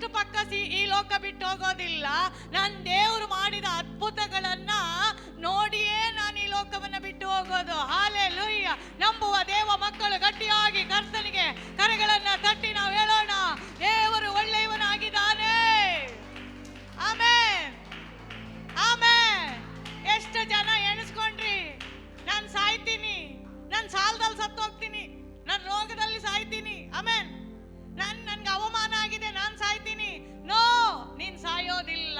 ಅಷ್ಟು ಪಕ್ಕ ಈ ಲೋಕ ಬಿಟ್ಟು ಹೋಗೋದಿಲ್ಲ. ನನ್ನ ದೇವರು ಮಾಡಿದ ಅದ್ಭುತಗಳನ್ನ ನೋಡಿಯೇ ನಾನು ಈ ಲೋಕವನ್ನ ಬಿಟ್ಟು ಹೋಗೋದು. ಹಾಲೆ ಲುಯ್ಯ ನಂಬುವ ದೇವ ಮಕ್ಕಳು ಗಟ್ಟಿಯಾಗಿ ಕರ್ತನಿಗೆ ಕರೆಗಳನ್ನ ತಟ್ಟಿ ನಾವು ಹೇಳೋಣ. ದೇವರು ಒಳ್ಳೆಯವನಾಗಿದ್ದಾನೆ. ಆಮೇನ್. ಆಮೇನ್. ಎಷ್ಟು ಜನ ಎಣಿಸ್ಕೊಂಡ್ರಿ? ನಾನು ಸಾಯ್ತೀನಿ. ನಾನು ಸಾಲದಲ್ಲಿ ಸತ್ತು ಹೋಗ್ತೀನಿ ನಾನು ರೋಗದಲ್ಲಿ ಸಾಯ್ತೀನಿ. ಆಮೇನ್. ನನ್ ನನ್ಗೆ ಅವಮಾನ ಆಗಿದೆ, ನಾನು ಸಾಯ್ತೀನಿ. ನೋ, ನೀನ್ ಸಾಯೋದಿಲ್ಲ.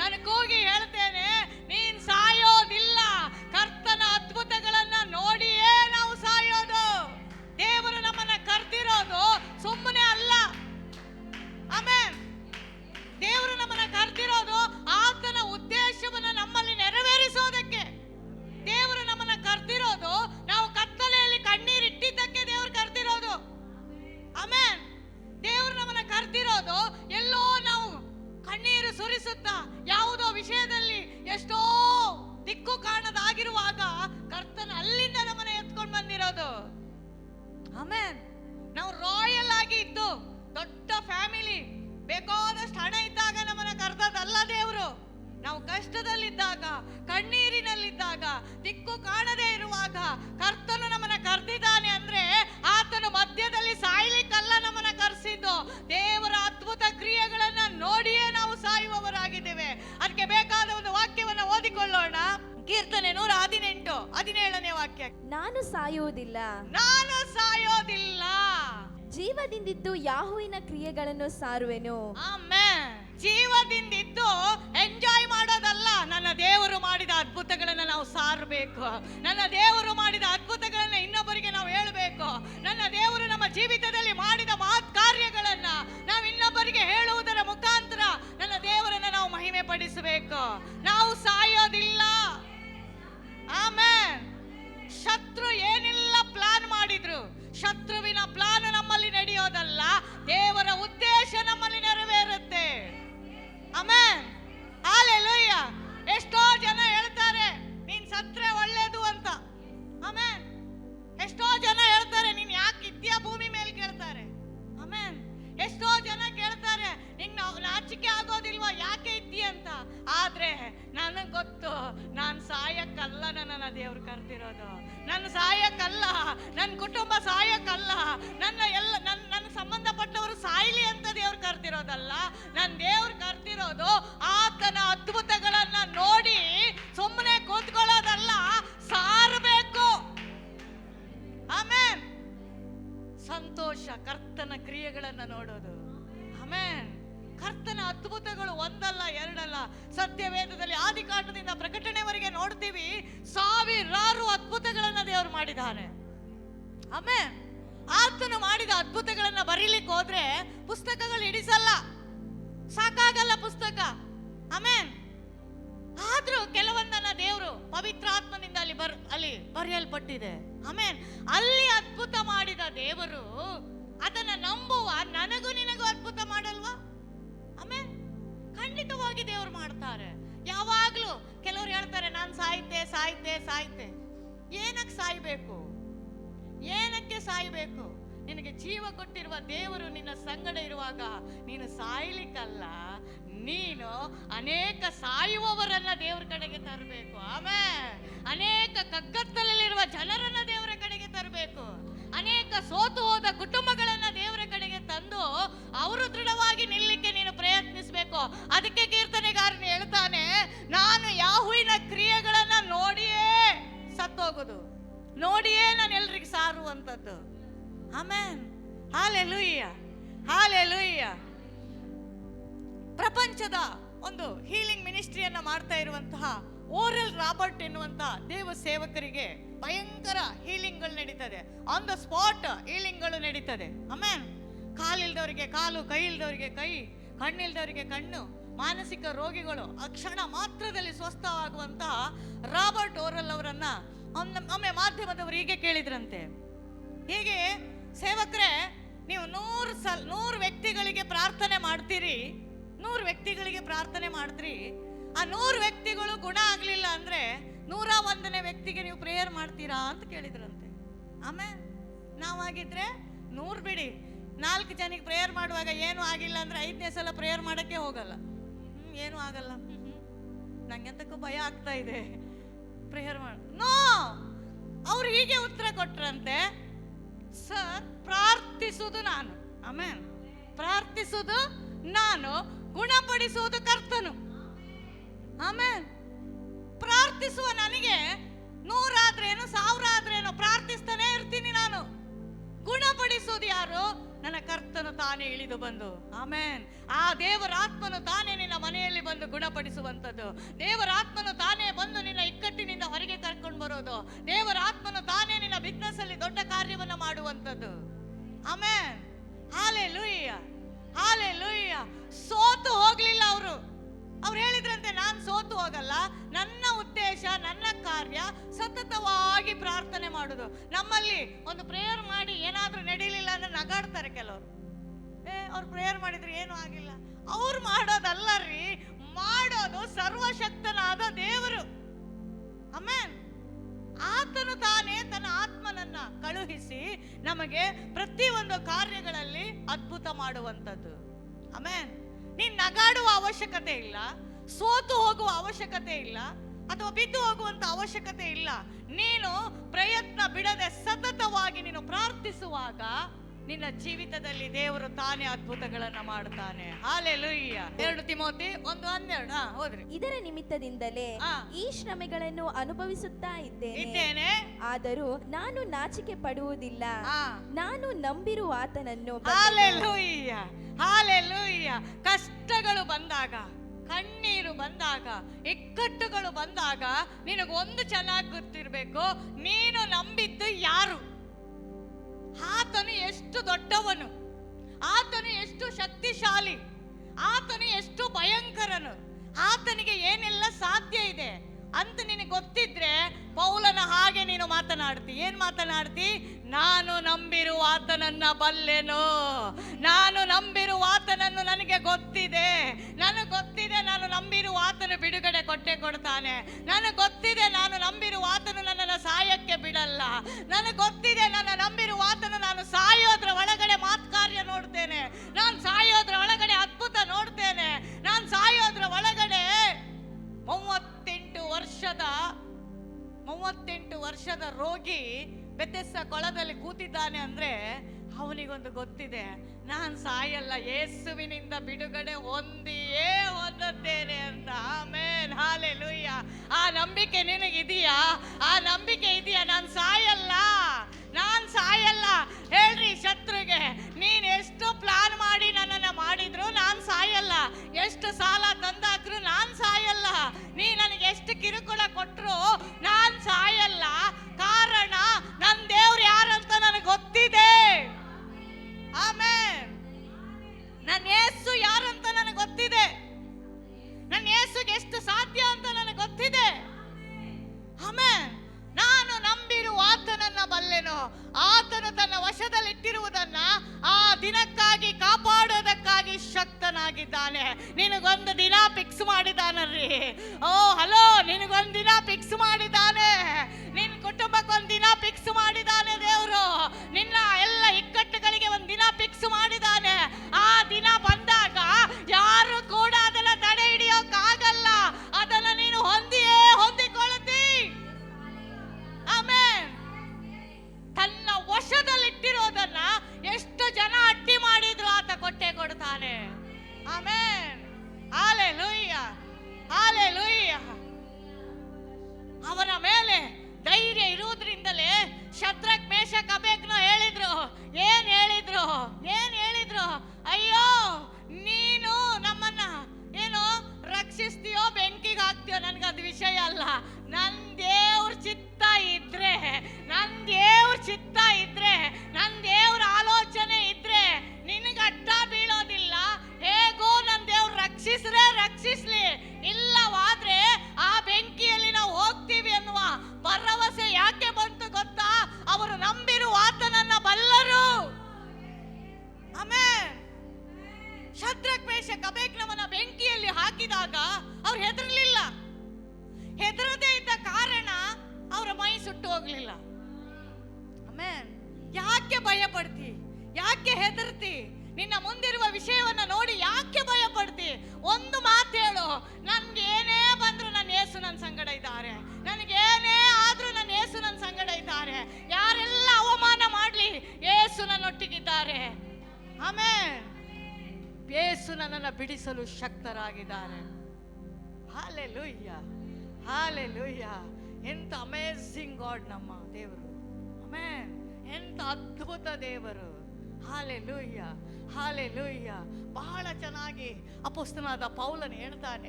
ನಾನು ಕೂಗಿ ಹೇಳ್ತೇನೆ, ನೀನ್ ಸಾಯೋದಿಲ್ಲ. ಕರ್ತನ ಕರ್ತನು ನಮ್ಮನ್ನ ಕರೆದಿದ್ದಾನೆ ಅಂದ್ರೆ ಆತನು ಮಧ್ಯದಲ್ಲಿ ಸಾಯ್ಲಿಕ್ಕಲ್ಲ ನಮ್ಮನ್ನ ಕರೆಸಿದ್ದು. ದೇವರ ಅದ್ಭುತ ಕ್ರಿಯೆಗಳನ್ನ ನೋಡಿಯೇ ನಾವು ಸಾಯುವವರಾಗಿದ್ದೇವೆ. ಅದಕ್ಕೆ ಬೇಕಾದ ಒಂದು ವಾಕ್ಯವನ್ನ ಓದಿಕೊಳ್ಳೋಣ. ಕೀರ್ತನೆ ನೂರ ಹದಿನೆಂಟು ಹದಿನೇಳನೇ ವಾಕ್ಯ. ನಾನು ಸಾಯುವುದಿಲ್ಲ. ನಾನು ಸಾಯೋದಿಲ್ಲ. ಜೀವದಿಂದಿದ್ದು ಯಾಹುವಿನ ಕ್ರಿಯೆಗಳನ್ನು ಸಾರುವೆನು. ಆಮೇನ್. ಜೀವದಿಂದಿದ್ದು ಎಂಜಾಯ್ ಮಾಡೋದಲ್ಲ. ನನ್ನ ದೇವರು ಮಾಡಿದ ಅದ್ಭುತಗಳನ್ನ ನಾವು ಸಾರಬೇಕು. ನನ್ನ ದೇವರು ಮಾಡಿದ ಅದ್ಭುತಗಳನ್ನ ಇನ್ನೊಬ್ಬರಿಗೆ ನಾವು ಹೇಳಬೇಕು. ನನ್ನ ದೇವರು ನಮ್ಮ ಜೀವಿತದಲ್ಲಿ ಮಾಡಿದ ಮಹತ್ ಕಾರ್ಯಗಳನ್ನ ನಾವು ಇನ್ನೊಬ್ಬರಿಗೆ ಹೇಳುವುದರ ಮುಖಾಂತರ ನನ್ನ ದೇವರನ್ನ ನಾವು ಮಹಿಮೆ ಪಡಿಸಬೇಕು ನಾವು ಸಾಯೋದಿಲ್ಲ. ಒಂದಲ್ಲ, ಎರಡಲ್ಲ, ಸತ್ಯವೇದದಲ್ಲಿ ಆದಿಕಾಂಡದಿಂದ ಪ್ರಕಟಣೆವರೆಗೆ ನೋಡ್ತೀವಿ, ಸಾವಿರಾರು ಅದ್ಭುತಗಳನ್ನ ದೇವರು ಮಾಡಿದ್ದಾನೆ. ಆಮೇ ಆತನು ಮಾಡಿದ ಅದ್ಭುತಗಳನ್ನ ಬರೀಲಿಕ್ಕೆ ಹೋದ್ರೆ ಪುಸ್ತಕಗಳು ಹಿಡಿಸಲ್ಲ. ಸಾಕಾಗಲ್ಲ ಪುಸ್ತಕ. ಆಮೇನ್. ಆದ್ರೂ ಕೆಲವೊಂದನ್ನ ದೇವರು ಪವಿತ್ರಾತ್ಮನಿಂದ ಅಲ್ಲಿ ಬರ್, ಅಲ್ಲಿ ಬರೆಯಲ್ಪಟ್ಟಿದೆ. ಆಮೇನ್. ಅಲ್ಲಿ ಅದ್ಭುತ ಮಾಡಿದ ದೇವರು ಅದನ್ನ ನಂಬುವ, ನನಗೂ ನಿನಗೂ ದೇವರು ಮಾಡ್ತಾರೆ. ಯಾವಾಗ್ಲೂ ಕೆಲವ್ರು ಹೇಳ್ತಾರೆ, ನಾನು ಸಾಯ್ತೆ ಸಾಯ್ತೆ ಸಾಯ್ತೆ. ಏನಕ್ಕೆ ಸಾಯ್ಬೇಕು? ಏನಕ್ಕೆ ಸಾಯ್ಬೇಕು? ನಿನಗೆ ಜೀವ ಕೊಟ್ಟಿರುವ ದೇವರು ನಿನ್ನ ಸಂಗಡ ಇರುವಾಗ ನೀನು ಸಾಯ್ಲಿಕ್ಕಲ್ಲ. ನೀನು ಅನೇಕ ಸಾಯುವವರನ್ನ ದೇವ್ರ ಕಡೆಗೆ ತರಬೇಕು. ಆಮೇ ಅನೇಕ ಕಗ್ಗತ್ತಲಲ್ಲಿರುವ ಜನರನ್ನ ದೇವರ ಕಡೆಗೆ ತರಬೇಕು. ಅನೇಕ ಸೋತು ಹೋದ ಕುಟುಂಬಗಳನ್ನ ದೇವರ ಕಡೆಗೆ ತಂದು ಅವರು ದೃಢವಾಗಿ ನಿಲ್ಲಿಕ್ಕೆ ನೀನು ಪ್ರಯತ್ನಿಸಬೇಕು. ಅದಕ್ಕೆ ಕೀರ್ತನೆಗಾರನು ಹೇಳ್ತಾನೆ, ನಾನು ಯಾಹುವಿನ ಕ್ರಿಯೆಗಳನ್ನ ನೋಡಿಯೇ ಸತ್ತೋಗುದು. ನೋಡಿಯೇ ನಾನು ಎಲ್ರಿಗೆ ಸಾರುವಂಥದ್ದು. ಆಮೇನ್. ಹಾಲೆ ಲೂಯ್ಯ ಹಾಲೆ ಲೂಯ್ಯ ಪ್ರಪಂಚದ ಒಂದು ಹೀಲಿಂಗ್ ಮಿನಿಸ್ಟ್ರಿಯನ್ನ ಮಾಡ್ತಾ ಇರುವಂತಹ ಓರಲ್ ರಾಬರ್ಟ್ ಎನ್ನುವಂತಹ ದೇವ ಸೇವಕರಿಗೆ ಭಯಂಕರ ಹೀಲಿಂಗ್ಗಳು ನಡೀತದೆ. ಆನ್ ದ ಸ್ಪಾಟ್ ಹೀಲಿಂಗ್ಗಳು ನಡೀತದೆ. ಆಮೇನ್. ಕಾಲಿಲ್ದವರಿಗೆ ಕಾಲು ಕೈ ಇಲ್ದವರಿಗೆ ಕೈ, ಕಣ್ಣಿಲ್ದವರಿಗೆ ಕಣ್ಣು, ಮಾನಸಿಕ ರೋಗಿಗಳು ಅಕ್ಷಣ ಕ್ಷಣ ಮಾತ್ರದಲ್ಲಿ ಸ್ವಸ್ಥವಾಗುವಂತಹ ರಾಬರ್ಟ್ ಓರಲ್ ಅವರನ್ನ ಒಮ್ಮೆ ಮಾಧ್ಯಮದವರು ಹೀಗೆ ಕೇಳಿದ್ರಂತೆ. ಹೀಗೆ, ಸೇವಕರೇ, ನೀವು ನೂರು ಸಲ್, ನೂರು ವ್ಯಕ್ತಿಗಳಿಗೆ ಪ್ರಾರ್ಥನೆ ಮಾಡ್ತೀರಿ, ನೂರು ವ್ಯಕ್ತಿಗಳಿಗೆ ಪ್ರಾರ್ಥನೆ ಮಾಡಿದ್ರಿ ಆ ನೂರು ವ್ಯಕ್ತಿಗಳು ಗುಣ ಆಗಲಿಲ್ಲ ಅಂದ್ರೆ ನೂರ ಒಂದನೇ ವ್ಯಕ್ತಿಗೆ ನೀವು ಪ್ರೇಯರ್ ಮಾಡ್ತೀರಾ ಅಂತ ಕೇಳಿದ್ರಂತೆ. ಆಮೇಲೆ ನಾವಾಗಿದ್ರೆ ನೂರು ಬಿಡಿ. ನಾಲ್ಕು ಜನಕ್ಕೆ ಪ್ರೇಯರ್ ಮಾಡುವಾಗ ಏನು ಆಗಿಲ್ಲ ಅಂದ್ರೆ ಐದನೇ ಸಲ ಪ್ರೇಯರ್ ಮಾಡಕ್ಕೆ ಹೋಗಲ್ಲ. ಏನು ಆಗಲ್ಲ. ನಂಗೆಂತಕ್ಕೂ ಭಯ ಆಗ್ತಾ ಇದೆ. ಪ್ರೇಯರ್ ಮಾಡ ನೋ ಅವ್ರು ಹೀಗೆ ಉತ್ತರ ಕೊಟ್ರಂತೆ ಸರ್ ಪ್ರಾರ್ಥಿಸುದು ನಾನು. ಆಮೇನ್ ಪ್ರಾರ್ಥಿಸುವುದು ನಾನು, ಗುಣಪಡಿಸುವುದು ಕರ್ತನು. ಆಮೇನ್ ಪ್ರಾರ್ಥಿಸುವ ನನಗೆ ನೂರಾದ್ರೇನು ಸಾವಿರ ಆದ್ರೇನು ಪ್ರಾರ್ಥಿಸ್ತಾನೆ ಇರ್ತೀನಿ ನಾನು. ಗುಣಪಡಿಸುವುದು ಯಾರು? ನನ್ನ ಕರ್ತನು ತಾನೇ ಇಳಿದು ಬಂದು, ಆಮೇನ್. ಆ ದೇವರ ಆತ್ಮನು ತಾನೇ ನಿನ್ನ ಮನೆಯಲ್ಲಿ ಬಂದು ಗುಣಪಡಿಸುವಂಥದ್ದು. ದೇವರ ಆತ್ಮನು ತಾನೇ ಬಂದು ನಿನ್ನ ಇಕ್ಕಟ್ಟಿನಿಂದ ಹೊರಗೆ ಕರ್ಕೊಂಡು ಬರೋದು. ದೇವರ ಆತ್ಮನು ತಾನೇ ನಿನ್ನ ಬಿಸ್ನೆಸ್ ಅಲ್ಲಿ ದೊಡ್ಡ ಕಾರ್ಯವನ್ನು ಮಾಡುವಂಥದ್ದು. ಆಮೇನ್. ಹಾಲೆ ಲೂಯ್ಯ ಹಾಲೆ ಲೂಯ್ಯ ಸೋತು ಹೋಗ್ಲಿಲ್ಲ ಅವರು. ಅವ್ರು ಹೇಳಿದ್ರಂತೆ, ನಾನು ಸೋತು ಹೋಗಲ್ಲ, ನನ್ನ ಉದ್ದೇಶ, ನನ್ನ ಕಾರ್ಯ ಸತತವಾಗಿ ಪ್ರಾರ್ಥನೆ ಮಾಡುದು. ನಮ್ಮಲ್ಲಿ ಒಂದು ಪ್ರೇಯರ್ ಮಾಡಿ ಏನಾದ್ರೂ ನಡೀಲಿಲ್ಲ ಅಂದ್ರೆ ನಗಾಡ್ತಾರೆ ಕೆಲವರು. ಏ, ಅವ್ರು ಪ್ರೇಯರ್ ಮಾಡಿದ್ರೆ ಏನು ಆಗಿಲ್ಲ. ಅವ್ರು ಮಾಡೋದಲ್ಲ ರೀ, ಮಾಡೋದು ಸರ್ವಶಕ್ತನಾದ ದೇವರು. ಆಮೇನ್ ಆತನು ತಾನೇ ತನ್ನ ಆತ್ಮನನ್ನ ಕಳುಹಿಸಿ ನಮಗೆ ಪ್ರತಿಯೊಂದು ಕಾರ್ಯಗಳಲ್ಲಿ ಅದ್ಭುತ ಮಾಡುವಂಥದ್ದು. ಆಮೇನ್ ನೀನ್ ನಗಾಡುವ ಅವಶ್ಯಕತೆ ಇಲ್ಲ, ಸೋತು ಹೋಗುವ ಅವಶ್ಯಕತೆ ಇಲ್ಲ, ಅಥವಾ ಬಿದ್ದು ಹೋಗುವಂತ ಅವಶ್ಯಕತೆ ಇಲ್ಲ. ನೀನು ಪ್ರಯತ್ನ ಬಿಡದೆ ಸತತವಾಗಿ ನೀನು ಪ್ರಾರ್ಥಿಸುವಾಗ ನಿನ್ನ ಜೀವಿತದಲ್ಲಿ ದೇವರು ತಾನೇ ಅದ್ಭುತಗಳನ್ನ ಮಾಡುತ್ತಾನೆ. ಹಾಲೆಲುಯ್ಯ. ಎರಡು ತಿಮೋತಿ ಒಂದು ಹನ್ನೆರಡು. ಹಾ ಹೋದ್ರಿ. ಇದರ ನಿಮಿತ್ತದಿಂದಲೇ ಆ. ಈ ಶ್ರಮೆಗಳನ್ನು ಅನುಭವಿಸುತ್ತಾ ಇದ್ದೇನೆ. ಇದ್ದೇನೆ. ಆದರೂ ನಾನು ನಾಚಿಕೆ ಪಡುವುದಿಲ್ಲ. ನಾನು ನಂಬಿರುವ ಆತನನ್ನು ಹಾಲೆಲುಯ್ಯ. ಹಾಲೆಲುಯ್ಯ. ಕಷ್ಟಗಳು ಬಂದಾಗ ಕಣ್ಣೀರು ಬಂದಾಗ ಇಕ್ಕಟ್ಟುಗಳು ಬಂದಾಗ ನಿನಗೊಂದು ಚೆನ್ನಾಗಿ ಗೊತ್ತಿರ್ಬೇಕು. ನೀನು ನಂಬಿದ್ದು ಯಾರು? ಆತನು ಎಷ್ಟು ದೊಡ್ಡವನು ಆತನು ಎಷ್ಟು ಶಕ್ತಿಶಾಲಿ ಆತನು ಎಷ್ಟು ಭಯಂಕರನು ಆತನಿಗೆ ಏನೆಲ್ಲ ಸಾಧ್ಯ ಇದೆ? ಅಂತ ನಿನಗೆ ಗೊತ್ತಿದ್ರೆ ಪೌಲನ ಹಾಗೆ ನೀನು ಮಾತನಾಡ್ತಿ. ಏನ್ ಮಾತನಾಡ್ತಿ? ನಾನು ನಂಬಿರುವ ಆತನನ್ನ ಬಲ್ಲೆನು. ನಾನು ನಂಬಿರುವ ಆತನನ್ನು ನನಗೆ ಗೊತ್ತಿದೆ. ನನಗೆ ಗೊತ್ತಿದೆ ನಾನು ನಂಬಿರುವ ಆತನು ಬಿಡುಗಡೆ ಕೊಟ್ಟೆ ಕೊಡ್ತಾನೆ. ನನಗೆ ಗೊತ್ತಿದೆ ನಾನು ನಂಬಿರುವ ಆತನು ನನ್ನನ್ನು ಸಾಯಕ್ಕೆ ಬಿಡಲ್ಲ. ನನಗೆ ಗೊತ್ತಿದೆ ನನ್ನ ನಂಬಿರುವ ಆತನು ನಾನು ಸಾಯೋದ್ರ ಒಳಗಡೆ ಮಾತ್ ಕಾರ್ಯ ನೋಡ್ತೇನೆ. ನಾನು ಸಾಯೋದ್ರ ಒಳಗಡೆ ಅದ್ಭುತ ನೋಡ್ತೇನೆ. ನಾನು ಸಾಯೋದ್ರ ಒಳಗಡೆ ಮೂವತ್ತೆಂಟು ವರ್ಷದ, ಮೂವತ್ತೆಂಟು ವರ್ಷದ ರೋಗಿ ಬೆತ್ತೆಸ ಕೊಳದಲ್ಲಿ ಕೂತಿದ್ದಾನೆ ಅಂದ್ರೆ ಅವನಿಗೊಂದು ಗೊತ್ತಿದೆ. ನಾನು ಸಾಯಲ್ಲ ಯೇಸುವಿನಿಂದ ಬಿಡುಗಡೆ ಹೊಂದಿಯೇ ಹೊಂದುತ್ತೇನೆ ಅಂತ. ಆಮೇಲೆ ಹಾಲೆ ಆ ನಂಬಿಕೆ ನಿನಗಿದೆಯಾ? ಆ ನಂಬಿಕೆ ಇದೆಯಾ? ನಾನು ಸಾಯಲ್ಲ ನಾನು ಸಾಯಲ್ಲ. ಹೇಳ್ರಿ ಶತ್ರುಗೆ, ನೀನು ಎಷ್ಟು ಪ್ಲಾನ್ ಮಾಡಿ ನನ್ನನ್ನ ಮಾಡಿದ್ರು ನಾನು ಸಾಯಲ್ಲ. ಎಷ್ಟು ಸಾಲ ತಂದಾಕ್ರು ನಾನು ಸಾಯಲ್ಲ. ಎಷ್ಟು ಕಿರುಕುಳ ಕೊಟ್ರು ನಾನು ಸಾಯಲ್ಲ. ಕಾರಣ ನನ್ನ ದೇವ್ರು ಯಾರಂತ ನನಗೆ ಗೊತ್ತಿದೆ. ಆಮೇ ನನ್ನ ಯೇಸು ಯಾರಂತ ನನಗೆ ಗೊತ್ತಿದೆ. ನನ್ನ ಯೇಸುಗೆ ಎಷ್ಟು ಸಾಧ್ಯ ಅಂತ ನನಗೆ ಗೊತ್ತಿದೆ. ಆಮೇ ನಾನು ನಂಬಿರುವ ಆತನನ್ನ ಬಲ್ಲೆನು. ಆತನು ತನ್ನ ವಶದಲ್ಲಿಟ್ಟಿರುವುದನ್ನ ಆ ದಿನಕ್ಕಾಗಿ ಕಾಪಾಡೋದಕ್ಕಾಗಿ ಶಕ್ತನಾಗಿದ್ದಾನೆ ನಿನಗೊಂದು ದಿನ ಫಿಕ್ಸ್ ಮಾಡಿದಾನಲ್ರಿ ಓ, ಹಲೋ, ನಿನಗೊಂದು ದಿನ ಫಿಕ್ಸ್ ಮಾಡಿದ್ದಾನೆ ನಿನ್ನ ಕುಟುಂಬಕ್ಕೊಂದು ದಿನ ಫಿಕ್ಸ್ ಮಾಡಿದ್ದಾನೆ ದೇವರು. ನಿನ್ನ ಎಲ್ಲ ಇಕ್ಕಟ್ಟುಗಳಿಗೆ ಒಂದು ದಿನ ಫಿಕ್ಸ್ ಮಾಡಿದ್ದಾನೆ ಆ ದಿನ ಬಂದಾಗ ಯಾರು ಕೂಡ ಅದನ್ನ ತಡೆ ಹಿಡಿಯೋಕ್ಕಾಗಲ್ಲ ಅದನ್ನ ನೀನು ಹೊಂದಿಯೇ ಹೊಂದಿಕೊಳ್ಳುತ್ತಿ. ಆಮೇ ತನ್ನ ವಶದಲ್ಲಿಟ್ಟಿರೋದನ್ನ ಎಷ್ಟು ಜನ ಅಟ್ಟಿ ಮಾಡಿದ್ರು ಆತ ಕೊಟ್ಟೆ ಕೊಡ್ತಾನೆ. ಆಮೇನ್ ಆಲೆ ಲೂಯ್ಯ ಆಲೆ ಭಯ ಪಡ್ತಿ ಯಾಕೆ ಹೆದರ್ತಿ? ನಿನ್ನ ಮುಂದಿರುವ ವಿಷಯವನ್ನ ನೋಡಿ ಯಾಕೆ ಭಯ ಪಡ್ತಿ ಒಂದು ಮಾತು ಹೇಳು. ನನ್ಗೆ ಏನೇ ಬಂದ್ರು ನನ್ನ ಯೇಸು ನನ್ನ ಸಂಗಡ ಇದ್ದಾರೆ. ನನಗೆ ಏನೇ ಆದ್ರೂ ನನ್ನ ಯೇಸು ನನ್ನ ಸಂಗಡ ಇದ್ದಾರೆ. ಯಾರೆಲ್ಲ ಅವಮಾನ ಮಾಡ್ಲಿ ಯೇಸು ನನ್ನೊಟ್ಟಿಗಿದ್ದಾರೆ. ಆಮೇ ಯೇಸು ನನ್ನನ್ನು ಬಿಡಿಸಲು ಶಕ್ತರಾಗಿದ್ದಾರೆ. ಹಾಲೆ ಲೂಯ್ಯ ಹಾಲೆ ಲೂಯ್ಯ ಎಂತ ಅಮೇಝಿಂಗ್ ಗಾಡ್ ನಮ್ಮ ದೇವರು. ಅಮೇನ್ ಎಂತ ಅದ್ಭುತ ದೇವರು. ಹಾಲೆ ಲೂಯ್ಯ ಹಾಲೆ ಲೂಯ್ಯ ಬಹಳ ಚೆನ್ನಾಗಿ ಅಪುಸ್ತನಾದ ಪೌಲನ್ ಹೇಳ್ತಾನೆ.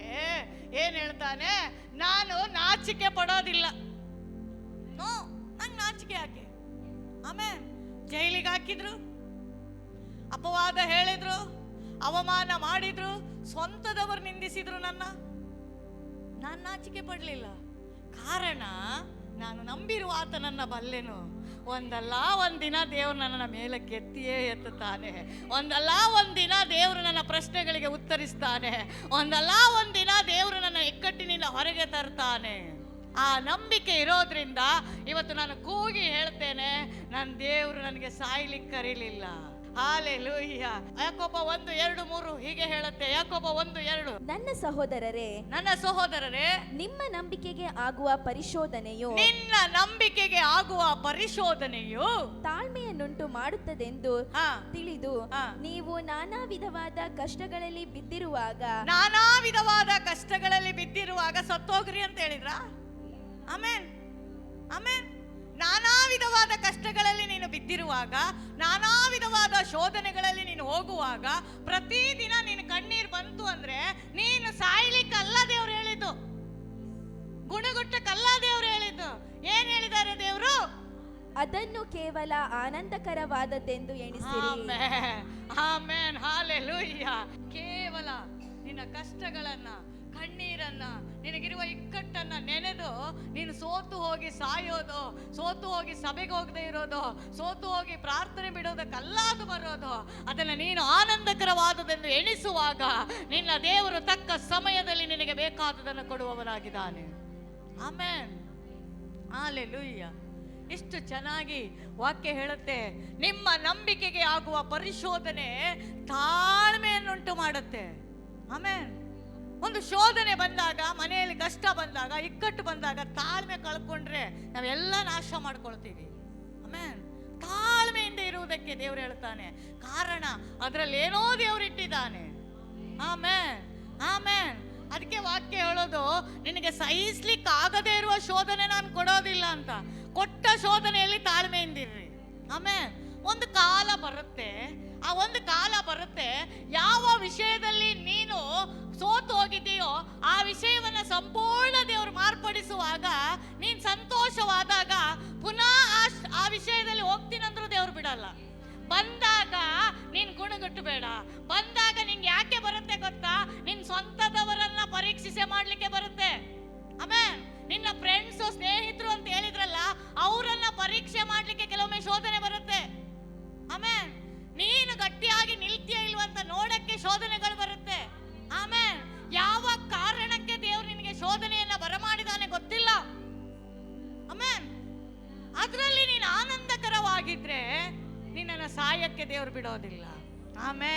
ಏನ್ ಹೇಳ್ತಾನೆ? ನಾನು ನಾಚಿಕೆ ಪಡೋದಿಲ್ಲ. ನಂಗೆ ನಾಚಿಕೆ ಯಾಕೆ? ಆಮೇಲೆ ಜೈಲಿಗೆ ಹಾಕಿದ್ರು. ಅಪವಾದ ಹೇಳಿದ್ರು. ಅವಮಾನ ಮಾಡಿದ್ರು. ಸ್ವಂತದವರು ನಿಂದಿಸಿದ್ರು ನನ್ನ. ನಾನು ನಾಚಿಕೆ ಪಡಲಿಲ್ಲ. ಕಾರಣ, ನಾನು ನಂಬಿರುವ ಆತನನ್ನ ಬಲ್ಲೆನು. ಒಂದಲ್ಲ ಒಂದಿನ ದೇವರು ನನ್ನ ಮೇಲೆ ಕೆತ್ತಿಯೇ ಎತ್ತುತ್ತಾನೆ. ಒಂದಲ್ಲ ಒಂದಿನ ದೇವರು ನನ್ನ ಪ್ರಶ್ನೆಗಳಿಗೆ ಉತ್ತರಿಸ್ತಾನೆ. ಒಂದಲ್ಲ ಒಂದಿನ ದೇವರು ನನ್ನ ಇಕ್ಕಟ್ಟಿನಿಂದ ಹೊರಗೆ ತರ್ತಾನೆ. ಆ ನಂಬಿಕೆ ಇರೋದ್ರಿಂದ ಇವತ್ತು ನಾನು ಕೂಗಿ ಹೇಳ್ತೇನೆ ನನ್ನ ದೇವರು ನನಗೆ ಸಾಯ್ಲಿಕ್ಕೆ ಕರೀಲಿಲ್ಲ. ಹಾಲೆ ಲೂಯ್ಯ ಯಾಕೊಬ್ಬ ಒಂದು ಎರಡು ಮೂರು ಹೀಗೆ ಹೇಳುತ್ತೆ. ಯಾಕೊಬ್ಬ ಒಂದು ಎರಡು. ನನ್ನ ಸಹೋದರರೇ ನನ್ನ ಸಹೋದರರೇ ನಿಮ್ಮ ನಂಬಿಕೆಗೆ ಆಗುವ ಪರಿಶೋಧನೆಯು ನಿನ್ನ ನಂಬಿಕೆಗೆ ಆಗುವ ಪರಿಶೋಧನೆಯು ತಾಳ್ಮೆಯನ್ನುಂಟು ಮಾಡುತ್ತದೆಂದು ಹಾ. ತಿಳಿದು ಹಾ. ನೀವು ನಾನಾ ವಿಧವಾದ ಕಷ್ಟಗಳಲ್ಲಿ ಬಿದ್ದಿರುವಾಗ ನಾನಾ ವಿಧವಾದ ಕಷ್ಟಗಳಲ್ಲಿ ಬಿದ್ದಿರುವಾಗ ಸತ್ತೋಗ್ರಿ ಅಂತ ಹೇಳಿದ್ರ? ಆಮೇನ್. ಆಮೇನ್. ನಾನಾ ವಿಧವಾದ ಕಷ್ಟಗಳಲ್ಲಿ ನೀನು ಬಿದ್ದಿರುವಾಗ ನಾನಾ ವಿಧವಾದ ಶೋಧನೆಗಳಲ್ಲಿ ನೀನು ಹೋಗುವಾಗ ಪ್ರತಿದಿನ ನಿನ್ನ ಕಣ್ಣೀರು ಬಂತು ಅಂದ್ರೆ ನೀನು ಸಾಯ್ಲಿಕ್ಕಲ್ಲ ದೇವ್ರು ಹೇಳಿದ್ದು. ಗುಣಗುಟ್ಟಕ್ಕಲ್ಲ ದೇವ್ರು ಹೇಳಿದ್ದು. ಏನ್ ಹೇಳಿದ್ದಾರೆ ದೇವ್ರು? ಅದನ್ನು ಕೇವಲ ಆನಂದಕರವಾದದ್ದೆಂದು ಎಣಿಸಿರಿ. Amen amen hallelujah. ಕೇವಲ ನಿನ್ನ ಕಷ್ಟಗಳನ್ನ ಕಣ್ಣೀರನ್ನ, ನಿನಗಿರುವ ಇಕ್ಕಟ್ಟನ್ನ ನೆನೆದು ನೀನು ಸೋತು ಹೋಗಿ ಸಾಯೋದು, ಸೋತು ಹೋಗಿ ಸಭೆಗೆ ಹೋಗದೆ ಇರೋದು, ಸೋತು ಹೋಗಿ ಪ್ರಾರ್ಥನೆ ಬಿಡೋದಕ್ಕಲ್ಲಾದು ಬರೋದು, ಅದನ್ನು ನೀನು ಆನಂದಕರವಾದದೆಂದು ಎಣಿಸುವಾಗ ನಿನ್ನ ದೇವರು ತಕ್ಕ ಸಮಯದಲ್ಲಿ ನಿನಗೆ ಬೇಕಾದುದನ್ನು ಕೊಡುವವನಾಗಿದ್ದಾನೆ. ಆಮೇನ್. ಹಾಲೆಲೂಯ್ಯ. ಎಷ್ಟು ಚೆನ್ನಾಗಿ ವಾಕ್ಯ ಹೇಳುತ್ತೆ. ನಿಮ್ಮ ನಂಬಿಕೆಗೆ ಆಗುವ ಪರಿಶೋಧನೆ ತಾಳ್ಮೆಯನ್ನುಂಟು ಮಾಡುತ್ತೆ. ಆಮೇಲೆ ಒಂದು ಶೋಧನೆ ಬಂದಾಗ, ಮನೆಯಲ್ಲಿ ಕಷ್ಟ ಬಂದಾಗ, ಇಕ್ಕಟ್ಟು ಬಂದಾಗ, ತಾಳ್ಮೆ ಕಳ್ಕೊಂಡ್ರೆ ನಾವೆಲ್ಲ ನಾಶ ಮಾಡ್ಕೊಳ್ತೀವಿ. ಆಮೇಲೆ ತಾಳ್ಮೆಯಿಂದ ಇರುವುದಕ್ಕೆ ದೇವ್ರು ಹೇಳ್ತಾನೆ. ಕಾರಣ ಅದರಲ್ಲಿ ಏನೋ ದೇವ್ರು ಇಟ್ಟಿದ್ದಾನೆ. ಆಮೇನ್? ಆಮೇನ್? ಅದಕ್ಕೆ ವಾಕ್ಯ ಹೇಳೋದು, ನಿನಗೆ ಸಹಿಸ್ಲಿಕ್ಕೆ ಆಗದೇ ಇರುವ ಶೋಧನೆ ನಾನು ಕೊಡೋದಿಲ್ಲ ಅಂತ. ಕೊಟ್ಟ ಶೋಧನೆಯಲ್ಲಿ ತಾಳ್ಮೆಯಿಂದಿರ್ರಿ ಆಮೇನ್? ಒಂದು ಕಾಲ ಬರುತ್ತೆ. ಆ ಒಂದು ಕಾಲ ಬರುತ್ತೆ. ಯಾವ ವಿಷಯದಲ್ಲಿ ನೀನು ಸೋತು ಹೋಗಿದೆಯೋ ಆ ವಿಷಯವನ್ನ ಸಂಪೂರ್ಣ ದೇವರು ಮಾರ್ಪಡಿಸುವಾಗ ನೀನ್ ಸಂತೋಷವಾದಾಗ ಪುನಃ ಆ ವಿಷಯದಲ್ಲಿ ಹೋಗ್ತೀನಂದ್ರೂ ದೇವ್ರು ಬಿಡಲ್ಲ. ಬಂದಾಗ ನೀನ್ ಗುಣಗಟ್ಟು ಬೇಡ ಬಂದಾಗ ನಿಂಗೆ ಯಾಕೆ ಬರುತ್ತೆ ಗೊತ್ತಾ? ನಿನ್ ಸ್ವಂತದವರನ್ನ ಪರೀಕ್ಷಿಸೆ ಮಾಡ್ಲಿಕ್ಕೆ ಬರುತ್ತೆ. ಆಮೇಲೆ ನಿನ್ನ ಫ್ರೆಂಡ್ಸ್ ಸ್ನೇಹಿತರು ಅಂತ ಹೇಳಿದ್ರಲ್ಲ, ಅವರನ್ನ ಪರೀಕ್ಷೆ ಮಾಡ್ಲಿಕ್ಕೆ ಕೆಲವೊಮ್ಮೆ ಶೋಧನೆ ಬರುತ್ತೆ. ಆಮೇಲೆ ನೀನು ಗಟ್ಟಿಯಾಗಿ ನಿಲ್ತೀಯ ಇಲ್ವಂತ ನೋಡಕ್ಕೆ ಶೋಧನೆಗಳು ಅದರಲ್ಲಿ ನೀನು ಆನಂದಕರವಾಗಿದ್ರೆ ನಿನ್ನನ್ನು ಸಾಯಕ್ಕೆ ದೇವರು ಬಿಡೋದಿಲ್ಲ. ಆಮೇ,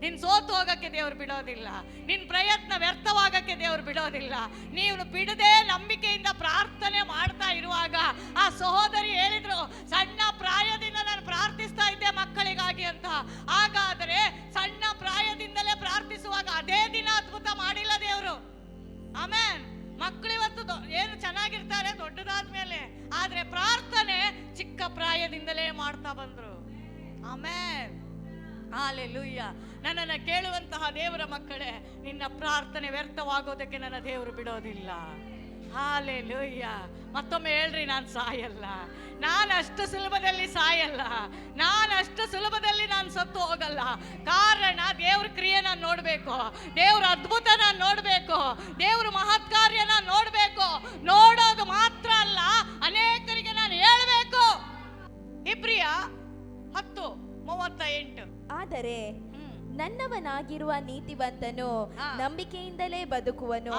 ನಿನ್ ಸೋತು ಹೋಗಕ್ಕೆ ದೇವ್ರು ಬಿಡೋದಿಲ್ಲ. ನಿನ್ ಪ್ರಯತ್ನ ವ್ಯರ್ಥವಾಗಕ್ಕೆ ದೇವ್ರು ಬಿಡೋದಿಲ್ಲ. ನೀವು ಬಿಡದೆ ನಂಬಿಕೆಯಿಂದ ಪ್ರಾರ್ಥನೆ ಮಾಡ್ತಾ ಇರುವಾಗ ಆ ಸಹೋದರಿ ಹೇಳಿದ್ರು, ಸಣ್ಣ ಪ್ರಾಯದಿಂದ ನಾನು ಪ್ರಾರ್ಥಿಸ್ತಾ ಇದ್ದೆ ಮಕ್ಕಳಿಗಾಗಿ ಅಂತ. ಹಾಗಾದರೆ ಸಣ್ಣ ಪ್ರಾಯದಿಂದಲೇ ಪ್ರಾರ್ಥಿಸುವಾಗ ಅದೇ ದಿನ ಅದ್ಭುತ ಮಾಡಿಲ್ಲ ದೇವರು. ಆಮೇನ್ ಮಕ್ಕಳು ಏನು ಚೆನ್ನಾಗಿರ್ತಾರೆ, ದೊಡ್ಡದಾದ್ಮೇಲೆ. ಆದ್ರೆ ಪ್ರಾರ್ಥನೆ ಚಿಕ್ಕ ಪ್ರಾಯದಿಂದಲೇ ಮಾಡ್ತಾ ಬಂದ್ರು. ಆಲೆ ಲೂಯ್ಯಾ ನನ್ನನ್ನು ಕೇಳುವಂತಹ ದೇವರ ಮಕ್ಕಳೇ, ನಿನ್ನ ಪ್ರಾರ್ಥನೆ ವ್ಯರ್ಥವಾಗೋದಕ್ಕೆ ನನ್ನ ದೇವರು ಬಿಡೋದಿಲ್ಲ. ಹಾಲೆಲೂಯ್ಯ. ಮತ್ತೊಮ್ಮೆ ಹೇಳ್ರಿ, ನಾನು ಸಾಯಲ್ಲ. ನಾನು ಅಷ್ಟು ಸುಲಭದಲ್ಲಿ ಸಾಯಲ್ಲ. ನಾನು ಅಷ್ಟು ಸುಲಭದಲ್ಲಿ ನಾನು ಸತ್ತು ಹೋಗಲ್ಲ. ಕಾರಣ, ದೇವ್ರ ಕ್ರಿಯೆ ನಾನು ನೋಡಬೇಕು. ದೇವ್ರ ಅದ್ಭುತ ನಾನು ನೋಡಬೇಕು. ದೇವ್ರ ಮಹತ್ಕಾರ್ಯ ನಾನು ನೋಡಬೇಕು. ನೋಡೋದು ಮಾತ್ರ ಅಲ್ಲ, ಅನೇಕರಿಗೆ ನಾನು ಹೇಳಬೇಕು. ಇಬ್ರಿಯ ಹತ್ತು ಮೂವತ್ತ ಎಂಟು ಆದರೆ ನನ್ನವನಾಗಿರುವ ನೀತಿವಂತನು. ನಂಬಿಕೆಯಿಂದಲೇ ಬದುಕುವನು.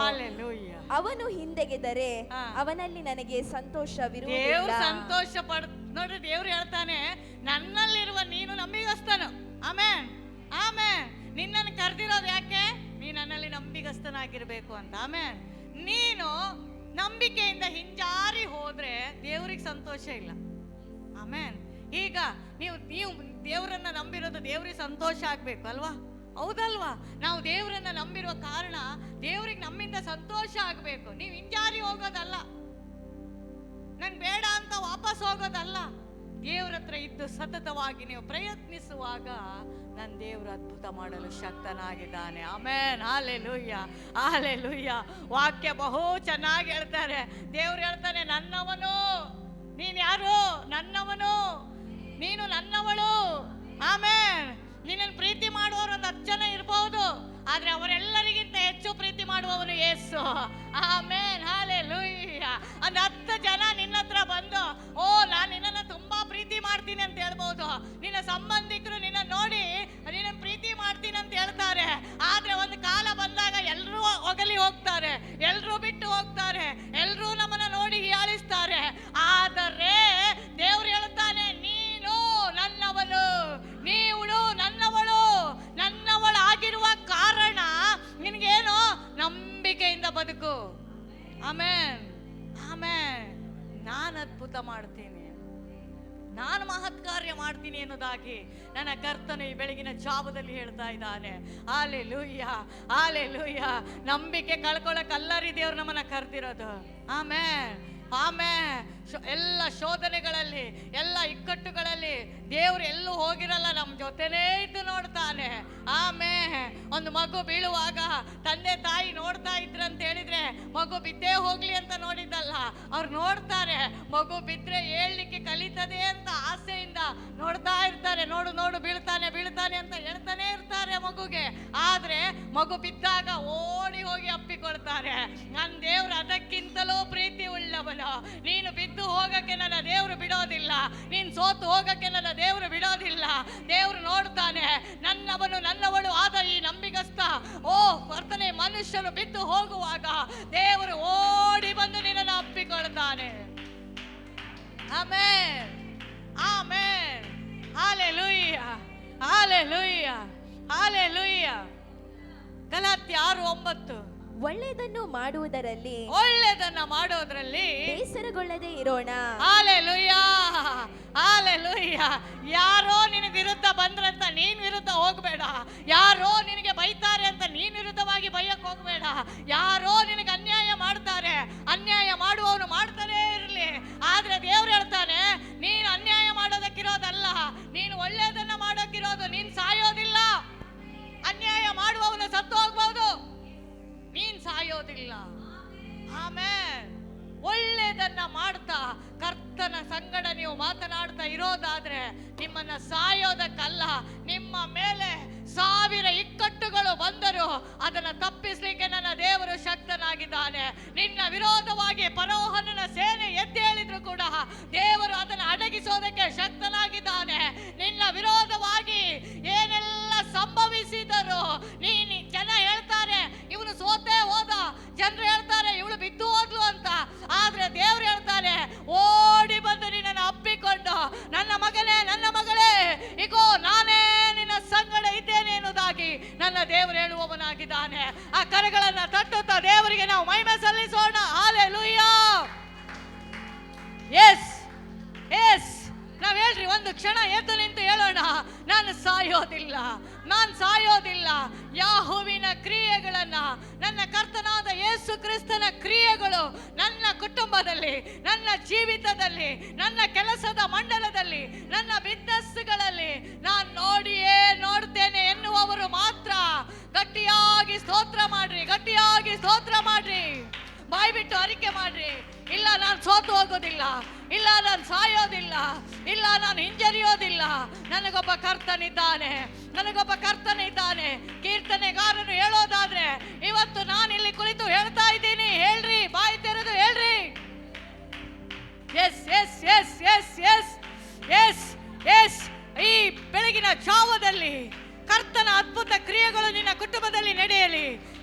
ಅವನು ಹಿಂದೆಗೆದರೆ. ಅವನಲ್ಲಿ ನನಗೆ ಸಂತೋಷವಿರುವುದಿಲ್ಲ. ಸಂತೋಷ ಪಡ್ ನೋಡ್ರಿ ದೇವ್ರು ಹೇಳ್ತಾನೆ ನನ್ನಲ್ಲಿರುವ ನೀನು ನಂಬಿಗಸ್ತನು. ಆಮೇನ್. ಆಮೇನ್. ನಿನ್ನನ್ನು ಕರೆದಿರೋದು ಯಾಕೆ? ನೀ ನನ್ನಲ್ಲಿ ನಂಬಿಗಸ್ತನಾಗಿರ್ಬೇಕು ಅಂತ. ಆಮೇನ್. ನೀನು ನಂಬಿಕೆಯಿಂದ ಹಿಂಜಾರಿ ಹೋದ್ರೆ ದೇವ್ರಿಗೆ ಸಂತೋಷ ಇಲ್ಲ. ಆಮೇನ್. ಈಗ ನೀವು ನೀವು ದೇವರನ್ನ ನಂಬಿರೋದು ದೇವ್ರಿಗೆ ಸಂತೋಷ ಆಗ್ಬೇಕು, ಅಲ್ವಾ? ಹೌದಲ್ವಾ? ನಾವು ದೇವರನ್ನ ನಂಬಿರುವ ಕಾರಣ ದೇವ್ರಿಗೆ ನಮ್ಮಿಂದ ಸಂತೋಷ ಆಗ್ಬೇಕು. ನೀವು ಹಿಂಜಾರಿ ಹೋಗೋದಲ್ಲ. ನನ್ ಬೇಡ ಅಂತ ವಾಪಸ್ ಹೋಗೋದಲ್ಲ. ದೇವ್ರ ಹತ್ರ ಇದ್ದು ಸತತವಾಗಿ ನೀವು ಪ್ರಯತ್ನಿಸುವಾಗ ನನ್ನ ದೇವ್ರು ಅದ್ಭುತ ಮಾಡಲು ಶಕ್ತನಾಗಿದ್ದಾನೆ. ಆಮೇನ್. ಆಲೆ ಲೂಯ್ಯ ಆಲೆ ಲೂಯ್ಯ ವಾಕ್ಯ ಬಹು ಚೆನ್ನಾಗಿ ಹೇಳ್ತಾರೆ. ದೇವ್ರು ಹೇಳ್ತಾನೆ, ನನ್ನವನು. ನೀನ್ ಯಾರು? ನನ್ನವನು. ನೀನು ನನ್ನವಳು. ಆಮೇಲೆ ನಿನ್ನನ್ನು ಪ್ರೀತಿ ಮಾಡುವವರು ಒಂದು ಹತ್ತು ಜನ ಇರಬಹುದು ಆದ್ರೆ ಅವರೆಲ್ಲರಿಗಿಂತ ಹೆಚ್ಚು ಪ್ರೀತಿ ಮಾಡುವವನು ಯೇಸು. ಆಮೇನ್. ಹಾಲೆ ಲೂಯ್ಯ ಒಂದು ಹತ್ತು ಜನ ನಿನ್ನ ಹತ್ರ ಬಂದು, ಓ, ನಾನು ನಿನ್ನನ್ನು ತುಂಬಾ ಪ್ರೀತಿ ಮಾಡ್ತೀನಿ ಅಂತ ಹೇಳ್ಬೋದು. ನಿನ್ನ ಸಂಬಂಧಿಕರು ನಿನ್ನ ನೋಡಿ ನಿನ್ನ ಪ್ರೀತಿ ಮಾಡ್ತೀನಿ ಅಂತ ಹೇಳ್ತಾರೆ. ಆದ್ರೆ ಒಂದು ಕಾಲ ಬಂದಾಗ ಎಲ್ಲರೂ ಒಗಲಿ ಹೋಗ್ತಾರೆ. ಎಲ್ಲರೂ ಬಿಟ್ಟು ಹೋಗ್ತಾರೆ. ಎಲ್ಲರೂ ನಮ್ಮನ್ನ ನೋಡಿ ಹೀಯಾಳಿಸ್ತಾರೆ. ಆದರೆ ಮಾಡ್ತೀನಿ ಅನ್ನೋದಾಗಿ ನನ್ನ ಕರ್ತನು ಈ ಬೆಳಗಿನ ಜಾವದಲ್ಲಿ ಹೇಳ್ತಾ ಇದ್ದಾನೆ. ಆಲೆ ಲೂಯ್ಯ ಆಲೆ ಲೂಯ್ಯ ನಂಬಿಕೆ ಅಲ್ಲರಿ ದೇವ್ರು ನಮ್ಮನ್ನ ಕರ್ದಿರೋದು. ಆಮೇ ಆಮೇ ಎಲ್ಲ ಶೋಧನೆಗಳಲ್ಲಿ, ಎಲ್ಲ ಇಕ್ಕಟ್ಟುಗಳಲ್ಲಿ ದೇವ್ರು ಎಲ್ಲೂ ಹೋಗಿರಲ್ಲ ನಮ್ಮ ಜೊತೆನೇ ಇದ್ದು ನೋಡ್ತಾನೆ. ಆಮೇ, ಒಂದು ಮಗು ಬೀಳುವಾಗ ತಂದೆ ತಾಯಿ ನೋಡ್ತಾ ಇದ್ರಂತ ಹೇಳಿದ್ರೆ, ಮಗು ಬಿದ್ದೇ ಹೋಗ್ಲಿ ಅಂತ ನೋಡಿದ್ದಲ್ಲ. ಅವ್ರು ನೋಡ್ತಾರೆ, ಮಗು ಬಿದ್ದರೆ ಹೇಳಲಿಕ್ಕೆ ಕಲಿತದೆ ಅಂತ ಆಸೆಯಿಂದ ನೋಡ್ತಾ ಇರ್ತಾರೆ. ನೋಡು ನೋಡು, ಬೀಳ್ತಾನೆ ಬೀಳ್ತಾನೆ ಅಂತ ಹೇಳ್ತಾನೆ ಇರ್ತಾರೆ ಮಗುಗೆ. ಆದ್ರೆ ಮಗು ಬಿದ್ದಾಗ ಓಡಿ ಹೋಗಿ ಅಪ್ಪಿಕೊಳ್ತಾರೆ. ನನ್ನ ದೇವ್ರು ಅದಕ್ಕಿಂತಲೂ ಪ್ರೀತಿ ಉಳ್ಳವನು ನೀನು ಬಿದ್ದು ಹೋಗಕ್ಕೆ ನನ್ನ ದೇವರು ಬಿಡೋದಿಲ್ಲ. ನೀನು ಸೋತು ಹೋಗಕ್ಕೆ ನನ್ನ ದೇವರು ಬಿಡೋದಿಲ್ಲ. ದೇವರು ನೋಡ್ತಾನೆ, ನನ್ನವನು ನನ್ನವಳು ಆದ ಈ ನಂಬಿಗಸ್ತ. ಓ, ವರ್ತನೆ ಮನುಷ್ಯನು ಬಿದ್ದು ಹೋಗುವಾಗ ದೇವರು ಓಡಿ ಬಂದು ನಿನ್ನನ್ನು ಅಪ್ಪಿಕೊಳ್ತಾನೆ. ಆಮೇ ಆಮೇ ಹಾಲೆ ಲೂಯ್ಯ ಹಾಲೆ ಲೂಯ್ಯ ಹಾಲೆ ಲೂಯ್ಯ ಗಲಾತ್ಯ ಆರು ಒಂಬತ್ತು. ಒಳ್ಳೆಯದನ್ನು ಮಾಡುವುದರಲ್ಲಿ ಒಳ್ಳೆಯದನ್ನ ಮಾಡೋದ್ರಲ್ಲಿ ಬೇಸರಗೊಳ್ಳದೆ ಇರೋಣ. Hallelujah hallelujah. ಯಾರೋ ನಿನಗೆ ವಿರುದ್ಧ ಬಂದ್ರಂತ ನೀನ್ ವಿರುದ್ಧ ಹೋಗ್ಬೇಡ. ಯಾರೋ ನಿನಗೆ ಬೈತಾರೆ ಅಂತ ನೀನ್ ವಿರುದ್ಧವಾಗಿ ಬೈಯಕ್ ಹೋಗ್ಬೇಡ. ಯಾರೋ ನಿನಗೆ ಅನ್ಯಾಯ ಮಾಡ್ತಾರೆ ಅನ್ಯಾಯ ಮಾಡುವವನು ಮಾಡ್ತಾನೇ ಇರಲಿ. ಆದ್ರೆ ದೇವ್ರು ಹೇಳ್ತಾನೆ ನೀನು ಅನ್ಯಾಯ ಮಾಡೋದಕ್ಕಿರೋದಲ್ಲ ನೀನು ಒಳ್ಳೆಯದನ್ನ ಮಾಡೋಕ್ಕಿರೋದು ನೀನ್ ಸಾಯೋದಿಲ್ಲ. ಅನ್ಯಾಯ ಮಾಡುವವನು ಸತ್ತು ಹೋಗ್ಬಹುದು ಸಾಯೋದಿಲ್ಲ. ಆಮೇಲೆ ಒಳ್ಳೆಯದನ್ನ ಮಾಡ್ತಾ ಕರ್ತನ ಸಂಗಡ ನೀವು ಮಾತನಾಡ್ತಾ ಇರೋದಾದ್ರೆ ನಿಮ್ಮನ್ನ ಸಾಯೋದಕ್ಕಲ್ಲ. ನಿಮ್ಮ ಮೇಲೆ ಸಾವಿರ ಇಕ್ಕಟ್ಟುಗಳು ಬಂದರೂ ಅದನ್ನ ತಪ್ಪಿಸ್ಲಿಕ್ಕೆ ನನ್ನ ದೇವರು ಶಕ್ತನಾಗಿದ್ದಾನೆ. ನಿನ್ನ ವಿರೋಧವಾಗಿ ಪರೋಹನನ ಸೇನೆ ಎದ್ದೇಳಿದ್ರು ಕೂಡ ದೇವರು ಅದನ್ನು ಅಡಗಿಸೋದಕ್ಕೆ ಶಕ್ತನಾಗಿದ್ದಾನೆ. ನಿನ್ನ ವಿರೋಧವಾಗಿ ಏನೆಲ್ಲ ಸಂಭವಿಸಿದರು ನೀನು ಜನ ಹೇಳ್ತಾರೆ ಇವನು ಸೋತೇ ಹೋದ ಜನರು ಹೇಳ್ತಾರೆ, ಇವಳು ಬಿದ್ದು ಹೋದ್ಲು ಅಂತ. ಆದ್ರೆ ದೇವ್ರು ಹೇಳ್ತಾನೆ, ಓಡಿ ಬಂದು ನಿನ್ನನ್ನು ಅಪ್ಪಿಕೊಂಡು, ನನ್ನ ಮಗನೇ, ನನ್ನ ಮಗಳೇ, ಇಗೋ, ನಾನೇ ನಿನ್ನ ಸಂಗಡ ಇದ್ದೇನೆ ಎನ್ನುವುದಾಗಿ ನನ್ನ ದೇವರು ಹೇಳುವವನಾಗಿದ್ದಾನೆ. ಆ ಕರೆಗಳನ್ನ ತಟ್ಟುತ್ತಾ ದೇವರಿಗೆ ನಾವು ಮಹಿಮೆ ಸಲ್ಲಿಸೋಣ. ಆಲೆ ಲೂಯ್ಯ ಎಸ್ ಎಸ್ ನಾವ್ ಹೇಳ್ರಿ, ಒಂದು ಕ್ಷಣ ಎದ್ದು ನಿಂತು ಹೇಳೋಣ, ನಾನು ಸಾಯೋದಿಲ್ಲ ನಾನು ಸಾಯೋದಿಲ್ಲ. ಯಾಹುವಿನ ಕ್ರಿಯೆಗಳನ್ನ, ನನ್ನ ಕರ್ತನಾದ ಯೇಸು ಕ್ರಿಸ್ತನ ಕ್ರಿಯೆಗಳು ನನ್ನ ಕುಟುಂಬದಲ್ಲಿ, ನನ್ನ ಜೀವಿತದಲ್ಲಿ, ನನ್ನ ಕೆಲಸದ ಮಂಡಲದಲ್ಲಿ, ನನ್ನ ಬಿಸ್ನೆಸ್ಗಳಲ್ಲಿ ನಾನು ನೋಡಿಯೇ ನೋಡ್ತೇನೆ ಎನ್ನುವವರು ಮಾತ್ರ. ಗಟ್ಟಿಯಾಗಿ ಸ್ತೋತ್ರ ಮಾಡ್ರಿ, ಗಟ್ಟಿಯಾಗಿ ಸ್ತೋತ್ರ ಮಾಡ್ರಿ. ಬಾಯಿ ಬಿಟ್ಟು ಅರಿಕೆ ಮಾಡ್ರಿ. ಇಲ್ಲ ನಾನು ಸೋತು ಹೋಗೋದಿಲ್ಲ. ಇಲ್ಲ ನಾನು ಸಾಯೋದಿಲ್ಲ. ಇಲ್ಲ ನಾನು ಹಿಂಜರಿಯೋದಿಲ್ಲ. ನನಗೊಬ್ಬ ಕರ್ತನಿದ್ದಾನೆ. ನನಗೊಬ್ಬ ಕರ್ತನಿದ್ದಾನೆ. ಕೀರ್ತನೆಗಾರನು ಹೇಳೋದಾದ್ರೆ ಇವತ್ತು ನಾನು ಇಲ್ಲಿ ಕುಳಿತು ಹೇಳ್ತಾ ಇದ್ದೀನಿ. ಹೇಳ್ರಿ, ಬಾಯಿ ತೆರೆದು ಹೇಳ್ರಿ. S S S S S S S ಈ ಬೆಳಗಿನ ಜಾವದಲ್ಲಿ ಕರ್ತನ ಅದ್ಭುತ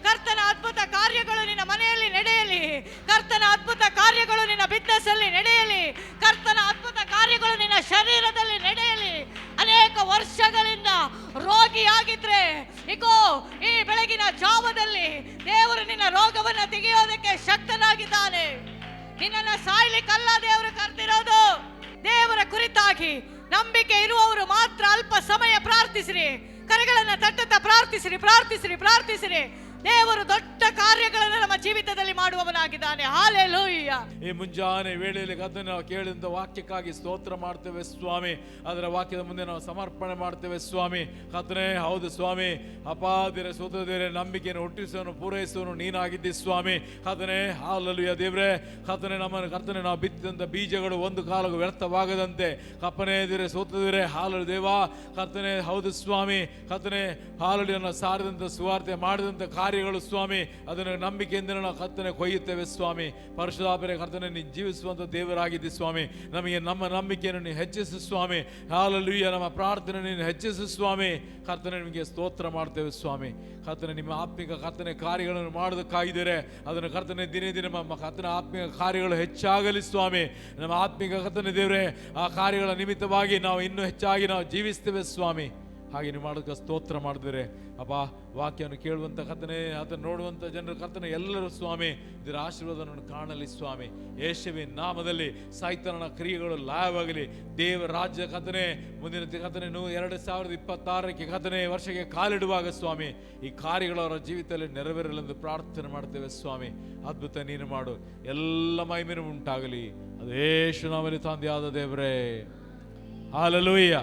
ಕರ್ತನ ಅದ್ಭುತ ಕಾರ್ಯಗಳು ನಿನ್ನ ಮನೆಯಲ್ಲಿ ನಡೆಯಲಿ. ಕರ್ತನ ಅದ್ಭುತ ಕಾರ್ಯಗಳು ನಿನ್ನ ಬಿಸ್ನೆಸ್ ಅಲ್ಲಿ ನಡೆಯಲಿ. ಕರ್ತನ ಅದ್ಭುತ ಕಾರ್ಯಗಳು ನಿನ್ನ ಶರೀರದಲ್ಲಿ ನಡೆಯಲಿ. ಅನೇಕ ವರ್ಷಗಳಿಂದ ರೋಗಿಯಾಗಿದ್ರೆ, ಇಗೋ, ಈ ಬೆಳಗಿನ ಜಾವದಲ್ಲಿ ದೇವರು ನಿನ್ನ ರೋಗವನ್ನು ತೆಗೆಯೋದಕ್ಕೆ ಶಕ್ತನಾಗಿದ್ದಾನೆ. ನಿನ್ನನ್ನು ಸಾಯ್ಲಿಕ್ಕಲ್ಲ ದೇವರು ಕರೆದಿರೋದು. ದೇವರ ಕುರಿತಾಗಿ ನಂಬಿಕೆ ಇರುವವರು ಮಾತ್ರ ಅಲ್ಪ ಸಮಯ ಪ್ರಾರ್ಥಿಸಿರಿ. ಕರೆಗಳನ್ನು ತಟ್ಟುತ್ತಾ ಪ್ರಾರ್ಥಿಸಿರಿ ಪ್ರಾರ್ಥಿಸಿರಿ ಪ್ರಾರ್ಥಿಸಿರಿ. ದೇವರು ದೊಡ್ಡ ಕಾರ್ಯಗಳನ್ನು ನಮ್ಮ ಜೀವಿತದಲ್ಲಿ ಮಾಡುವವನಾಗಿದ್ದಾನೆ. ಹಾಲೆಲೂಯ್ಯ. ಈ ಮುಂಜಾನೆ ವೇಳೆಯಲ್ಲಿ ಕದ್ದು ನಾವು ಕೇಳಿದ ವಾಕ್ಯಕ್ಕಾಗಿ ಸ್ತೋತ್ರ ಮಾಡ್ತೇವೆ ಸ್ವಾಮಿ. ಅದರ ವಾಕ್ಯದ ಮುಂದೆ ನಾವು ಸಮರ್ಪಣೆ ಮಾಡ್ತೇವೆ ಸ್ವಾಮಿ. ಕರ್ತನೆ, ಹೌದು ಸ್ವಾಮಿ. ಅಪಾದಿರ ಸೋದರ ನಂಬಿಕೆಯನ್ನು ಹುಟ್ಟಿಸುವನು ಪೂರೈಸುವನು ನೀನಾಗಿದ್ದಿ ಸ್ವಾಮಿ. ಕದನೆ ಹಾಲಲ್ಲುಯ ದೇವ್ರೆ. ಕತ್ತನೆ ನಮ್ಮನ್ನು, ಕರ್ತನೆ, ನಾವು ಬಿತ್ತಿದಂಥ ಬೀಜಗಳು ಒಂದು ಕಾಲಕ್ಕೆ ವ್ಯರ್ಥವಾಗದಂತೆ. ಕಪ್ಪನೆ ದಿರೆ ಸೋತದಿರೆ ಹಾಲಲು ದೇವ. ಕರ್ತನೆ, ಹೌದು ಸ್ವಾಮಿ. ಕತ್ತನೆ ಹಾಲಡಿಯನ್ನು ಸಾರಿದಂಥ ಸುವಾರ್ತೆ ಮಾಡಿದಂಥ ಕಾರ್ಯಗಳು ಸ್ವಾಮಿ, ಅದನ್ನು ನಂಬಿಕೆಯಿಂದ ನಾವು ಕರ್ತನೆ ಕೊಯ್ಯುತ್ತೇವೆ ಸ್ವಾಮಿ. ಪರಶುರಾಪರ ಕರ್ತನೆ ನೀನು ಜೀವಿಸುವಂಥ ದೇವರಾಗಿದ್ದಿ ಸ್ವಾಮಿ. ನಮಗೆ ನಮ್ಮ ನಂಬಿಕೆಯನ್ನು ನೀನು ಹೆಚ್ಚಿಸು ಸ್ವಾಮಿ. ಹಾಲಲ್ಲಿಯ ನಮ್ಮ ಪ್ರಾರ್ಥನೆ ನೀನು ಹೆಚ್ಚಿಸು ಸ್ವಾಮಿ. ಕರ್ತನೆ, ನಿಮಗೆ ಸ್ತೋತ್ರ ಮಾಡ್ತೇವೆ ಸ್ವಾಮಿ. ಕರ್ತನೆ, ನಿಮ್ಮ ಆತ್ಮಿಕ ಕರ್ತನೆ ಕಾರ್ಯಗಳನ್ನು ಮಾಡೋದಕ್ಕಾಗಿದ್ದರೆ ಅದನ್ನು ಕರ್ತನೆ ದಿನೇ ದಿನ ನಮ್ಮ ಕರ್ತನ ಆತ್ಮಿಕ ಕಾರ್ಯಗಳು ಹೆಚ್ಚಾಗಲಿ ಸ್ವಾಮಿ. ನಮ್ಮ ಆತ್ಮಿಕ ಕರ್ತನೆ ದೇವರೇ, ಆ ಕಾರ್ಯಗಳ ನಿಮಿತ್ತವಾಗಿ ನಾವು ಇನ್ನೂ ಹೆಚ್ಚಾಗಿ ನಾವು ಜೀವಿಸ್ತೇವೆ ಸ್ವಾಮಿ. ಹಾಗೆ ನೀವು ಮಾಡೋದಕ್ಕೆ ಸ್ತೋತ್ರ ಮಾಡಿದರೆ ಅಪ್ಪ ವಾಕ್ಯವನ್ನು ಕೇಳುವಂಥ ಕರ್ತನೆ ಅದನ್ನು ನೋಡುವಂಥ ಜನರ ಕರ್ತನೆ, ಎಲ್ಲರೂ ಸ್ವಾಮಿ, ಇದರ ಆಶೀರ್ವಾದವನ್ನು ಕಾಣಲಿ ಸ್ವಾಮಿ. ಯೇಸುವಿನ ನಾಮದಲ್ಲಿ ಸಾಹಿತ್ಯನ ಕ್ರಿಯೆಗಳು ಲಾಯವಾಗಲಿ. ದೇವ ರಾಜ್ಯ ಕಥನೆ ಮುಂದಿನ ಕಥನೆ ಎರಡು ಸಾವಿರದ ಇಪ್ಪತ್ತಾರಕ್ಕೆ ಕಥನೆ ವರ್ಷಕ್ಕೆ ಕಾಲಿಡುವಾಗ ಸ್ವಾಮಿ, ಈ ಕಾರ್ಯಗಳು ಅವರ ಜೀವಿತದಲ್ಲಿ ನೆರವೇರಲೆಂದು ಪ್ರಾರ್ಥನೆ ಮಾಡ್ತೇವೆ ಸ್ವಾಮಿ. ಅದ್ಭುತ ನೀನು ಮಾಡು. ಎಲ್ಲ ಮೈಮೇನು ಉಂಟಾಗಲಿ. ಅದೇ ಶುನಾಮಲಿ ತಂದೆಯಾದ ದೇವರೇ. ಹಾಲಲೂಯ್ಯ.